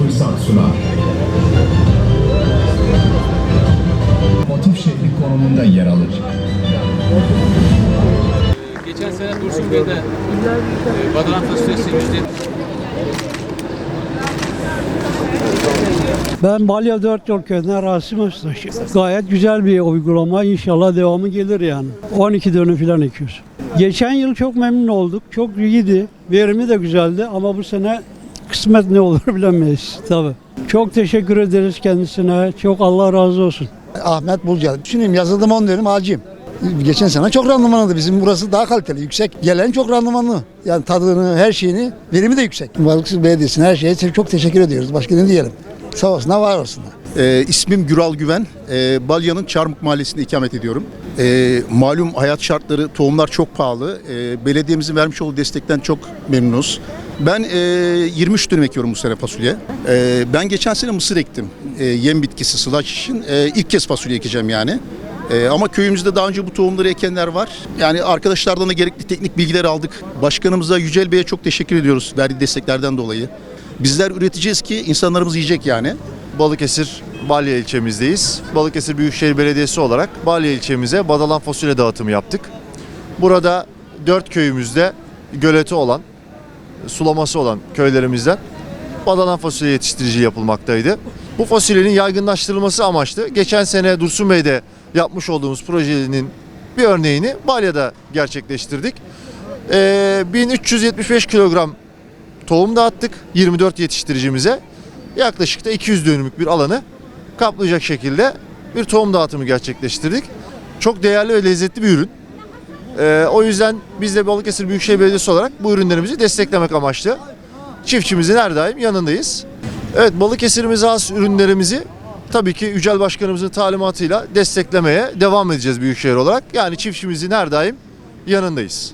fırsat sunar. Motif şehri konumunda yer alır. Geçen sene Dursun Bey'de e, Badran Fasulyesi yüzde Ben Balya 4 Yol Köyü'nden Rasim Öztaş. Gayet güzel bir uygulama. İnşallah devamı gelir yani. 12 dönüm falan ekiyoruz. Geçen yıl çok memnun olduk. Çok iyiydi. Verimi de güzeldi ama bu sene kısmet ne olur bilemeyiz tabii. Çok teşekkür ederiz kendisine. Çok Allah razı olsun. Ahmet Bulcal. Düşüneyim yazıldım 10 dönüm ağacıyım. Geçen sene çok randımanlı. Bizim burası daha kaliteli, yüksek. Gelen çok randımanlı. Yani tadını, her şeyini, verimi de yüksek. Balıkesir Belediyesi'ne her şeye çok teşekkür ediyoruz. Başka ne diyelim. Sağ olsunlar, var olsunlar. Ee, ismim Güral Güven. Ee, Balya'nın Çarmık Mahallesi'nde ikamet ediyorum. Ee, malum hayat şartları, tohumlar çok pahalı. Ee, belediyemizin vermiş olduğu destekten çok memnunuz. Ben e, 23 dönüm ekiyorum bu sene fasulye. Ee, ben geçen sene mısır ektim. Ee, yem bitkisi sılaç için. Ee, ilk kez fasulye ekeceğim yani. Ee, ama köyümüzde daha önce bu tohumları ekenler var. Yani arkadaşlardan da gerekli teknik bilgiler aldık. Başkanımıza Yücel Bey'e çok teşekkür ediyoruz verdiği desteklerden dolayı. Bizler üreteceğiz ki insanlarımız yiyecek yani. Balıkesir Balya ilçemizdeyiz. Balıkesir Büyükşehir Belediyesi olarak Balya ilçemize badalan fasulye dağıtımı yaptık. Burada dört köyümüzde göleti olan, sulaması olan köylerimizden badalan fasulye yetiştiriciliği yapılmaktaydı. Bu fasulyenin yaygınlaştırılması amaçlı geçen sene Dursun Bey'de yapmış olduğumuz projenin bir örneğini Balya'da gerçekleştirdik. Ee, 1375 kilogram tohum dağıttık 24 yetiştiricimize. Yaklaşık da 200 dönümlük bir alanı kaplayacak şekilde bir tohum dağıtımı gerçekleştirdik. Çok değerli ve lezzetli bir ürün. Ee, o yüzden biz de Balıkesir Büyükşehir Belediyesi olarak bu ürünlerimizi desteklemek amaçlı çiftçimizin her daim yanındayız. Evet Balıkesir'imize has ürünlerimizi tabii ki Yücel Başkanımızın talimatıyla desteklemeye devam edeceğiz Büyükşehir olarak. Yani çiftçimizin her daim yanındayız.